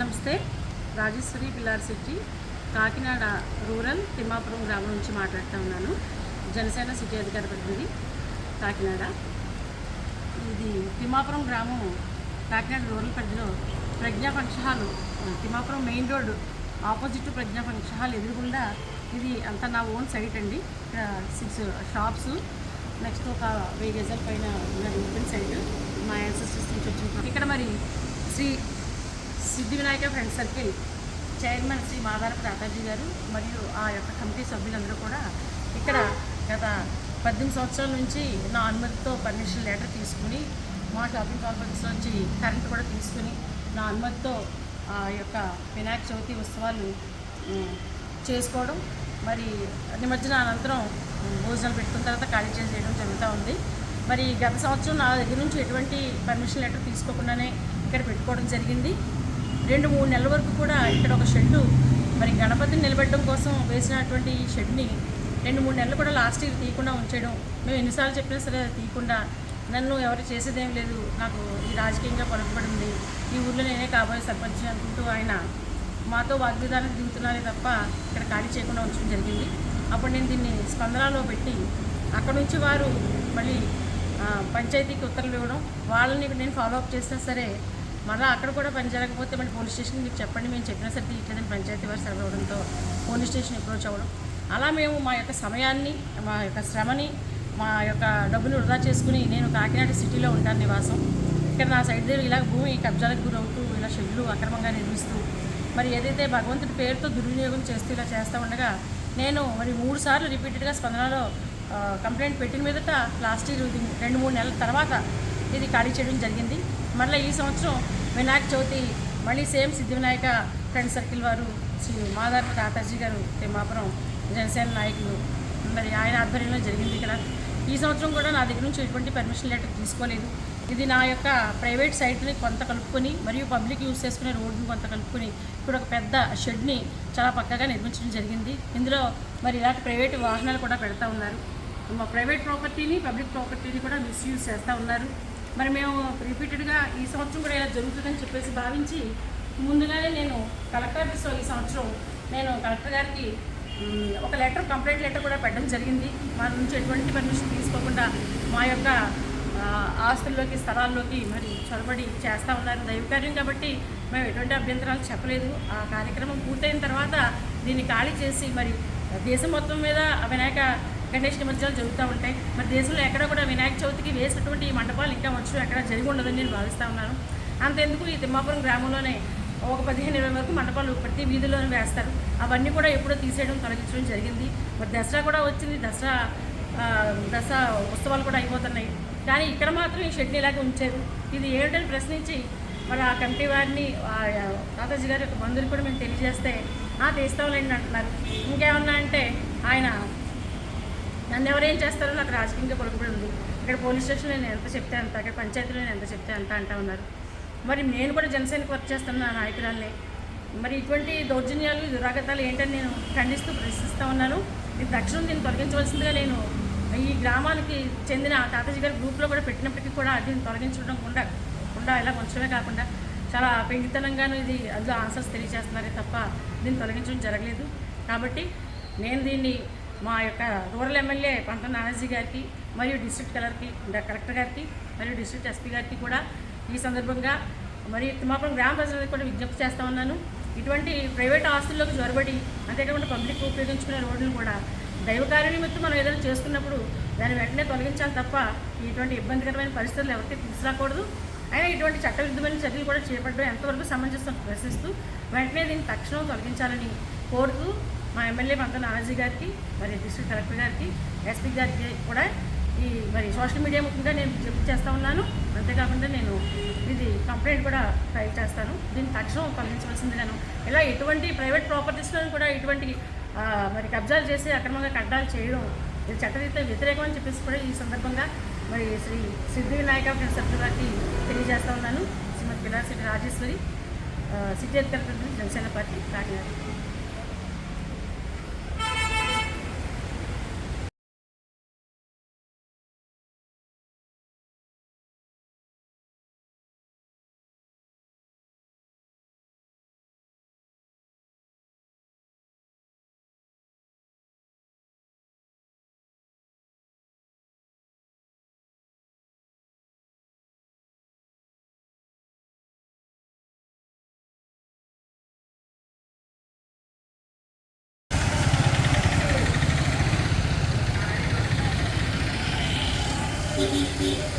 నమస్తే. రాజేశ్వరి పిల్లార్ city Kakinada rural Thimmapuram గ్రామం నుంచి మాట్లాడుతూ ఉన్నాను. జనసేన సిటీ అధికార ప్రతినిధి కాకినాడ. ఇది తిమ్మాపురం గ్రామం కాకినాడ రూరల్ పరిధిలో Prajna function hall Thimmapuram main road opposite Prajna function hall ఎదురుగుండా ఇది అంతా నా ఓన్ సైట్ అండి. ఇక్కడ సిక్స్ షాప్స్ నెక్స్ట్ ఒక వెయ్యి గజాల పైన ఉన్నది ఓపెన్ సైట్ మా యాన్సెస్టర్స్ నుంచి వచ్చిన ఇక్కడ మరి Sri Siddhi Vinayaka friend circle chairman Sri Madarapu Dathaji గారు మరియు ఆ యొక్క కమిటీ సభ్యులందరూ కూడా ఇక్కడ గత పద్దెనిమిది సంవత్సరాల నుంచి నా అనుమతితో పర్మిషన్ లెటర్ తీసుకుని మా షాపింగ్ కాంప్లెక్స్ నుంచి కరెంట్ కూడా తీసుకుని నా అనుమతితో ఆ యొక్క వినాయక చవితి ఉత్సవాలు చేసుకోవడం. మరి నిమజ్జన అనంతరం భోజనాలు పెట్టుకున్న తర్వాత ఖాళీ చేసేయడం జరుగుతూ ఉంది. మరి గత సంవత్సరం నా దగ్గర నుంచి ఎటువంటి పర్మిషన్ లెటర్ తీసుకోకుండానే ఇక్కడ పెట్టుకోవడం జరిగింది. రెండు మూడు నెలల వరకు కూడా ఇక్కడ ఒక షెడ్డు మరి గణపతిని నిలబెట్టడం కోసం వేసినటువంటి ఈ షెడ్ని రెండు మూడు నెలలు కూడా లాస్ట్ ఇయర్ తీయకుండా ఉంచడం మేము ఎన్నిసార్లు చెప్పినా సరే అది తీయకుండా నన్ను ఎవరు చేసేదేం లేదు. నాకు ఈ రాజకీయంగా పొరపడింది ఈ ఊర్లో నేనే కాబోయే సర్పంచ్ అనుకుంటూ ఆయన మాతో వాగ్విధానం దిగుతున్నారే తప్ప ఇక్కడ ఖాళీ చేయకుండా ఉంచడం జరిగింది. అప్పుడు నేను దీన్ని స్పందనలో పెట్టి అక్కడ నుంచి వారు మళ్ళీ పంచాయతీకి ఉత్తర్వులు ఇవ్వడం. వాళ్ళని నేను ఫాలో అప్ చేసినా సరే మళ్ళీ అక్కడ కూడా పని జరగకపోతే మళ్ళీ పోలీస్ స్టేషన్ మీకు చెప్పండి మేము చెప్పినా సరే తీయట్లేదని పంచాయతీ వారు సర్వ్ అవ్వడంతో పోలీస్ స్టేషన్ అప్రోచ్ అవ్వడం. అలా మేము మా యొక్క సమయాన్ని మా యొక్క శ్రమని మా యొక్క డబ్బులు వృధా చేసుకుని నేను కాకినాడ సిటీలో ఉంటాను నివాసం. ఇక్కడ నా సైడ్ దగ్గర ఇలా భూమి కబ్జాలకు గురవుతూ ఇలా షెడ్లు అక్రమంగా నిర్మిస్తూ మరి ఏదైతే భగవంతుడి పేరుతో దుర్వినియోగం చేస్తూ ఇలా చేస్తూ ఉండగా నేను మరి మూడు సార్లు రిపీటెడ్గా స్పందనలో కంప్లైంట్ పెట్టిన మీదట లాస్ట్ ఇయర్ రెండు మూడు నెలల తర్వాత ఇది ఖాళీ చేయడం జరిగింది. మళ్ళీ ఈ సంవత్సరం వినాయక చవితి మళ్ళీ సేమ్ సిద్ధివినాయక ఫ్రెండ్ సర్కిల్ వారు శ్రీ మాధార్ తాతాజీ గారు తిమ్మాపురం జనసేన నాయకులు మరి ఆయన ఆధ్వర్యంలో జరిగింది ఇక్కడ. ఈ సంవత్సరం కూడా నా దగ్గర నుంచి ఎటువంటి పర్మిషన్ లెటర్ తీసుకోలేదు. ఇది నా యొక్క ప్రైవేట్ సైట్ని కొంత కలుపుకొని మరియు పబ్లిక్ యూజ్ చేసుకునే రోడ్డుని కొంత కలుపుకొని ఇప్పుడు ఒక పెద్ద షెడ్ని చాలా పక్కగా నిర్మించడం జరిగింది. ఇందులో మరి ఇలాంటి ప్రైవేట్ వాహనాలు కూడా పెడతా ఉన్నారు. మా ప్రైవేట్ ప్రాపర్టీని పబ్లిక్ ప్రాపర్టీని కూడా మిస్యూజ్ చేస్తూ ఉన్నారు. మరి మేము రిపీటెడ్గా ఈ సంవత్సరం కూడా ఇలా జరుగుతుందని చెప్పేసి భావించి ముందుగానే నేను కలెక్టర్ ఆఫీస్లో ఈ సంవత్సరం నేను కలెక్టర్ గారికి ఒక లెటర్ కంప్లైంట్ లెటర్ కూడా పెట్టడం జరిగింది. మా నుంచి ఎటువంటి పర్మిషన్ తీసుకోకుండా మా యొక్క ఆస్తుల్లోకి స్థలాల్లోకి మరి చొరబడి చేస్తూ ఉన్నారు. దైవకార్యం కాబట్టి మేము ఎటువంటి అభ్యంతరాలు చెప్పలేదు. ఆ కార్యక్రమం పూర్తయిన తర్వాత దీన్ని ఖాళీ చేసి మరి దేశం మొత్తం మీద వినాయక గణేష్ నిమజ్జనాలు జరుగుతూ ఉంటాయి. మరి దేశంలో ఎక్కడ కూడా వినాయక చవితికి వేసినటువంటి ఈ మండపాలు ఇంకా వచ్చు ఎక్కడ జరిగి ఉండదని నేను భావిస్తూ ఉన్నాను. అంతెందుకు ఈ తిమ్మాపురం గ్రామంలోనే ఒక పదిహేను ఇరవై వరకు మండపాలు ప్రతి వీధిలోనే వేస్తారు. అవన్నీ కూడా ఎప్పుడో తీసేయడం తొలగించడం జరిగింది. మరి దసరా కూడా వచ్చింది. దసరా దసరా ఉత్సవాలు కూడా అయిపోతున్నాయి. కానీ ఇక్కడ మాత్రం ఈ షెడ్ని ఇలాగే ఉంచారు. ఇది ఏమిటని ప్రశ్నించి మరి ఆ కమిటీ వారిని ఆ తాతాజీ గారి యొక్క బంధువులు కూడా మేము తెలియజేస్తే ఆ తీస్తాంలేండి అంటున్నారు. ఇంకేమన్నా అంటే ఆయన నన్ను ఎవరేం చేస్తారో నాకు రాజకీయంగా పలుకుబడి ఉంది. ఇక్కడ పోలీస్ స్టేషన్లో నేను ఎంత చెప్తే అంత అక్కడ పంచాయతీలో నేను ఎంత చెప్తే అంత అంటా ఉన్నారు. మరి నేను కూడా జనసేనకు వర్క్ చేస్తాను నా నాయకురాల్ని. మరి ఇటువంటి దౌర్జన్యాలు దురాగతాలు ఏంటని నేను ఖండిస్తూ ప్రశ్నిస్తూ ఉన్నాను. ఇది తక్షణం దీన్ని తొలగించవలసిందిగా నేను ఈ గ్రామానికి చెందిన తాతాజీ గారి గ్రూప్లో కూడా పెట్టినప్పటికీ కూడా దీన్ని తొలగించడం కూడా ఇలా కొంచెమే కాకుండా చాలా పెంగితనంగాను ఇది అందులో ఆన్సర్స్ తెలియజేస్తున్నారే తప్ప దీన్ని తొలగించడం జరగలేదు. కాబట్టి నేను దీన్ని మా యొక్క రూరల్ ఎమ్మెల్యే పంట నానాజీ గారికి మరియు డిస్ట్రిక్ట్ కలర్కి కలెక్టర్ గారికి మరియు డిస్ట్రిక్ట్ ఎస్పీ గారికి కూడా ఈ సందర్భంగా మరి తిమ్మాపురం గ్రామ ప్రజలకు కూడా విజ్ఞప్తి చేస్తా ఉన్నాను. ఇటువంటి ప్రైవేట్ ఆస్తుల్లోకి జ్వరబడి అంతేకాకుండా పబ్లిక్ ఉపయోగించుకునే రోడ్లు కూడా దైవకార్య నిమిత్తం మనం ఏదైనా చేసుకున్నప్పుడు దాన్ని వెంటనే తొలగించాలి తప్ప ఇటువంటి ఇబ్బందికరమైన పరిస్థితులు ఎవరికి తీసుకురాకూడదు అయినా ఇటువంటి చట్టవిరుద్ధమైన చర్యలు కూడా చేపట్టడం ఎంతవరకు సమంజసం ప్రశ్నిస్తూ వెంటనే దీన్ని తక్షణం తొలగించాలని కోరుతూ మా ఎమ్మెల్యే పంత నానాజీ గారికి మరి డిస్ట్రిక్ట్ కలెక్టర్ గారికి ఎస్పీ గారికి కూడా ఈ మరి సోషల్ మీడియా ముఖ్యంగా నేను చెప్పి చేస్తూ ఉన్నాను. అంతేకాకుండా నేను ఇది కంప్లైంట్ కూడా ఫైల్ చేస్తాను. దీన్ని తక్షణం తొలగించవలసిందిగాను ఇలా ఎటువంటి ప్రైవేట్ ప్రాపర్టీస్లో కూడా ఇటువంటి మరి కబ్జాలు చేసి అక్రమంగా కట్టాలు చేయడం ఇది చట్టరీత్యా వ్యతిరేకం అని చెప్పేసి కూడా ఈ సందర్భంగా మరి శ్రీ సిద్ధి వినాయక సభ్యుల గారికి తెలియజేస్తూ ఉన్నాను. శ్రీమతి పిల్లాసిటి రాజేశ్వరి సిటీ అధికారి Janasena party Kakinada. Thank you.